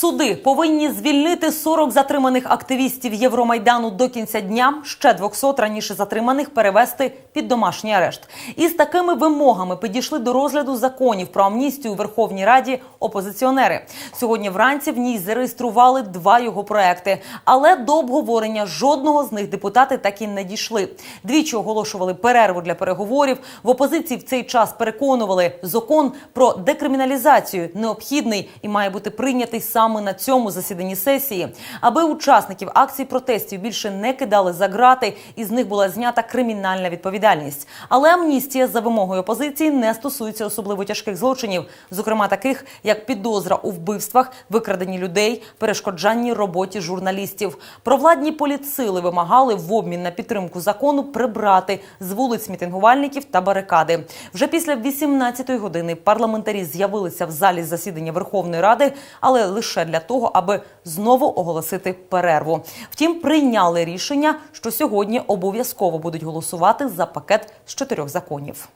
Суди повинні звільнити 40 затриманих активістів Євромайдану до кінця дня. Ще 200 раніше затриманих перевести під домашній арешт. Із такими вимогами підійшли до розгляду законів про амністію у Верховній Раді опозиціонери. Сьогодні вранці в ній зареєстрували два його проекти, але до обговорення жодного з них депутати так і не дійшли. Двічі оголошували перерву для переговорів. В опозиції в цей час переконували, закон про декриміналізацію необхідний і має бути прийнятий саме на цьому засіданні сесії, аби учасників акцій протестів більше не кидали за грати, і з них була знята кримінальна відповідальність. Але амністія за вимогою опозиції не стосується особливо тяжких злочинів, зокрема таких як підозра у вбивствах, викраденні людей, перешкоджанні роботі журналістів. Провладні політсили вимагали в обмін на підтримку закону прибрати з вулиць мітингувальників та барикади. Вже після 18-ї години парламентарі з'явилися в залі засідання Верховної Ради, але лише для того, аби знову оголосити перерву. Втім, прийняли рішення, що сьогодні обов'язково будуть голосувати за пакет з чотирьох законів.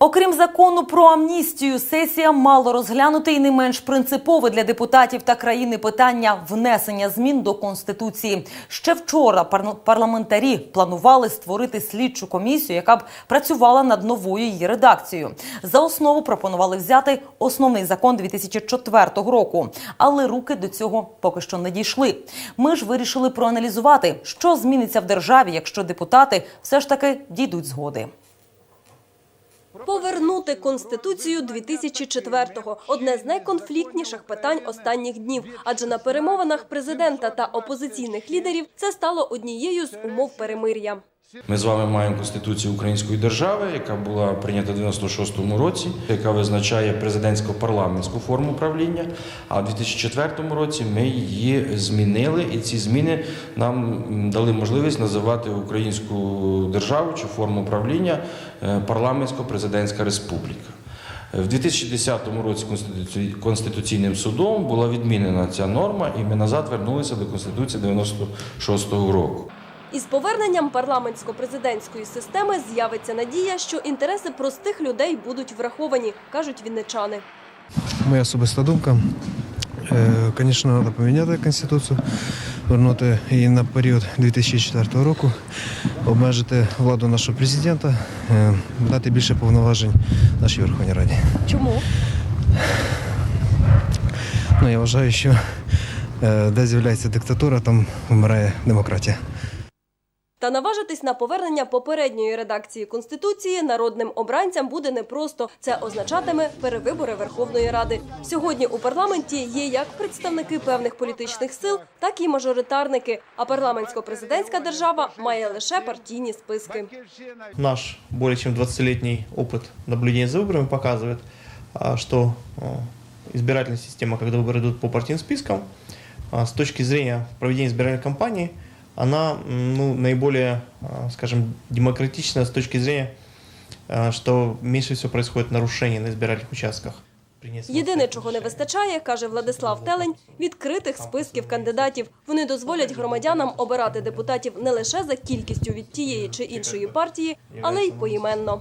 Окрім закону про амністію, сесія мало розглянути і не менш принципове для депутатів та країни питання внесення змін до конституції. Ще вчора пар- парламентарі планували створити слідчу комісію, яка б працювала над новою її редакцією. За основу пропонували взяти основний закон 2004 року, але руки до цього поки що не дійшли. Ми ж вирішили проаналізувати, що зміниться в державі, якщо депутати все ж таки дійдуть згоди. Повернути конституцію 2004-го – одне з найконфліктніших питань останніх днів. Адже на перемовинах президента та опозиційних лідерів це стало однією з умов перемир'я. Ми з вами маємо Конституцію Української держави, яка була прийнята в 96-му році, яка визначає президентсько-парламентську форму правління. А в 2004 році ми її змінили, і ці зміни нам дали можливість називати українську державу чи форму правління е, парламентсько-президентська республіка. В 2010 році Конституційним судом була відмінена ця норма, і ми назад вернулися до Конституції 96-го року. Із поверненням парламентсько-президентської системи з'явиться надія, що інтереси простих людей будуть враховані, кажуть вінничани. Моя особиста думка. Е, Звісно, треба поміняти конституцію, вернути її на період 2004 року, обмежити владу нашого президента, е, дати більше повноважень нашій Верховній Раді. Чому? Ну, я вважаю, що е, де з'являється диктатура, там вмирає демократія. Та наважитись на повернення попередньої редакції конституції народним обранцям буде непросто. Це означатиме перевибори Верховної Ради. Сьогодні у парламенті є як представники певних політичних сил, так і мажоритарники. А парламентсько-президентська держава має лише партійні списки. Наш более чем 20-летний опыт наблюдения за выборами показывает, а, что а, избирательная система, когда выборы идут по партийным спискам, а, с точки зрения проведения избирательной кампании, она ну, наиболее, скажем, демократична с точки зрения, что меньше всего происходит нарушений на избирательных участках. Єдине, чого не вистачає, каже Владислав Телень, відкритих списків кандидатів. Вони дозволять громадянам обирати депутатів не лише за кількістю від тієї чи іншої партії, але й поіменно.